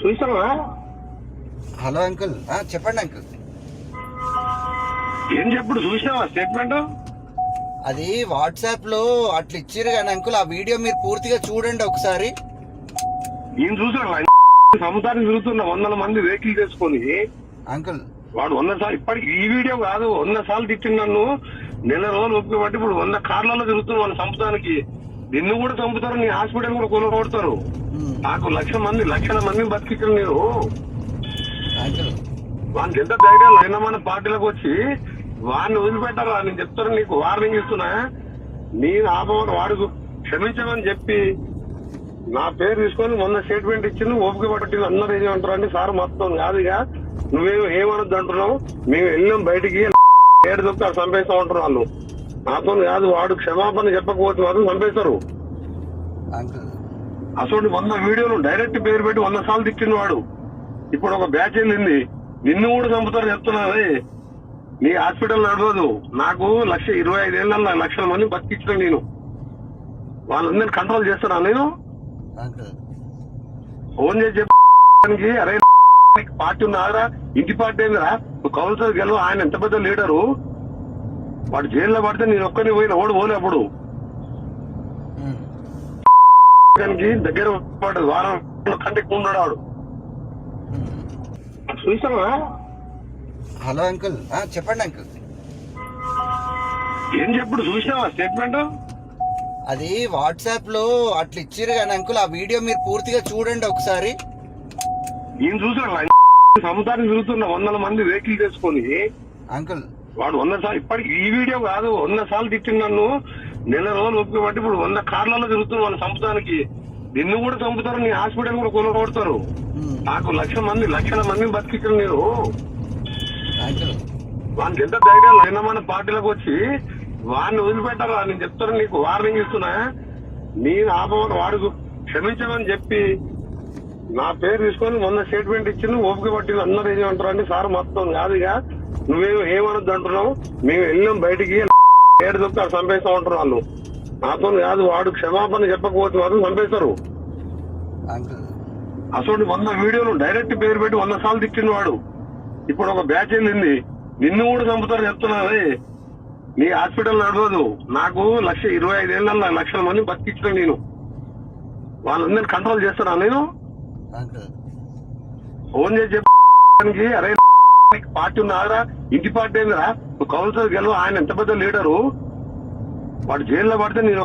చూసావా hello uncle. చెప్పండి uncle. ఏం చెప్పుడు చూసావా స్టేట్మెంట్? అది వాట్సాప్లో అట్లా ఇచ్చిర్రు కానీ అంకుల్ ఆ వీడియో మీరు పూర్తిగా చూడండి ఒకసారి. ఈయన చూసాడు సముద్రానికి తిరుగుతున్న వందల మంది వెహికల్ చేసుకొని అంకుల్. వాడు వంద సార్లు ఇప్పటికి ఈ వీడియో కాదు వంద సార్లు తిట్టిన నన్ను. నెల రోజులు ఒప్పుకోబట్టి ఇప్పుడు వంద కార్లలో తిరుగుతున్న వాళ్ళ చంపుతానికి నిన్ను కూడా చంపుతారు నీ హాస్పిటల్ కూడా కొనుగోడతారు నాకు లక్ష మంది లక్షల మందిని బతికించిన నేను వానికి ఎంత ధైర్యం అయినా మన పార్టీలకు వచ్చి వాడిని వదిలిపెట్టారా నేను చెప్తాను నీకు వార్నింగ్ ఇస్తున్నా. నేను ఆపమని వాడు క్షమించమని చెప్పి నా పేరు తీసుకొని మొన్న స్టేట్మెంట్ ఇచ్చింది ఓపిక పట్టింది. అందరూ ఏమంటారు అంటే సార్ మొత్తం కాదుగా నువ్వేమో ఏమనొద్దు అంటున్నావు మేము వెళ్ళాం బయటికి ఏడు అక్కడ చంపేస్తా ఉంటారు వాళ్ళు. నాతో కాదు వాడు క్షమాపణ చెప్పకపోతే మాత్రం చంపేస్తారు. అసలు వంద వీడియోలు డైరెక్ట్ పేరు పెట్టి వంద సార్లు తిట్టిన వాడు. ఇప్పుడు ఒక బ్యాచ్ వెళ్ళింది నిన్ను కూడా చంపుతారు చెప్తున్నారే నీ హాస్పిటల్ నడవదు. నాకు లక్ష ఇరవై ఐదేళ్ళ లక్షల మంది బతికించిన నేను. వాళ్ళందరినీ కంట్రోల్ చేస్తున్నా నేను? ఫోన్ చేసి చెప్పడానికి అరే పార్టీ ఉన్నారా ఇంటి పార్టీ ఏందిరా నువ్వు కౌన్సిలర్ గెలవు ఆయన ఎంత పెద్ద లీడరు? వాడు జైల్లో పడితే నేను ఒక్కని పోయిన ఓడి పోలే అప్పుడు. దగ్గర పడ్డది వారం కంటికి ఉన్నాడు వాడు. చూసావా? Hello uncle. ఆ, చెప్పండి అంకుల్. ఏం చెప్పుడు చూసావా స్టేట్మెంట్? అది వాట్సాప్లో అట్లా ఇచ్చిర్రు కానీ అంకుల్ ఆ వీడియో మీరు పూర్తిగా చూడండి ఒకసారి. ఈయన చూసాడు సముద్రానికి తిరుగుతున్న వందల మంది వెహికల్ చేసుకొని అంకుల్ వాడు వంద సార్లు ఇప్పటికి ఈ వీడియో కాదు వంద సార్లు తిట్టిన నన్ను. నెల రోజులు ఒప్పుకోబట్టి ఇప్పుడు వంద కార్లలో తిరుగుతున్న వాళ్ళ చంపుతానికి. నిన్ను కూడా చంపుతారు నీ హాస్పిటల్ కూడా కొనుగోడతారు నాకు లక్ష మంది లక్షల మందిని బతికించిన నేను వానికి ఎంత ధైర్యం అయినా మన పార్టీలకు వచ్చి వాడిని వదిలిపెట్టారా నేను చెప్తాను నీకు వార్నింగ్ ఇస్తున్నా. నేను ఆపమని వాడు క్షమించమని చెప్పి నా పేరు తీసుకొని మొన్న స్టేట్మెంట్ ఇచ్చింది ఓపిక పట్టింది అందరూ ఏమంటారు అంటే సార్ మొత్తం కాదుగా. నువ్వేమో ఏమనొద్దు అంటున్నావు? మేము వెళ్ళాం బయటికి ఏడు దొరికి అక్కడ చంపేస్తా ఉంటారు వాళ్ళు. నాతో కాదు వాడు క్షమాపణ చెప్పకపోతే మాత్రం చంపేస్తారు. అసలు వంద వీడియోలు డైరెక్ట్ పేరు పెట్టి వంద సార్లు తిట్టిన వాడు. ఇప్పుడు ఒక బ్యాచ్ వెళ్ళింది. నిన్ను కూడా చంపుతారు చెప్తున్నది నీ హాస్పిటల్ నడవదు. నాకు లక్ష ఇరవై ఐదేళ్ళ లక్షల మంది బతికించిన నేను. వాళ్ళందరినీ కంట్రోల్ చేస్తున్నా నేను? ఫోన్ చేసి చెప్పడానికి అరే పార్టీ ఉన్నారా ఇంటి పార్టీ ఏందిరా నువ్వు కౌన్సిలర్ గెలవు? ఆయన ఎంత పెద్ద లీడరు? వాడు జైల్లో పడితే నేను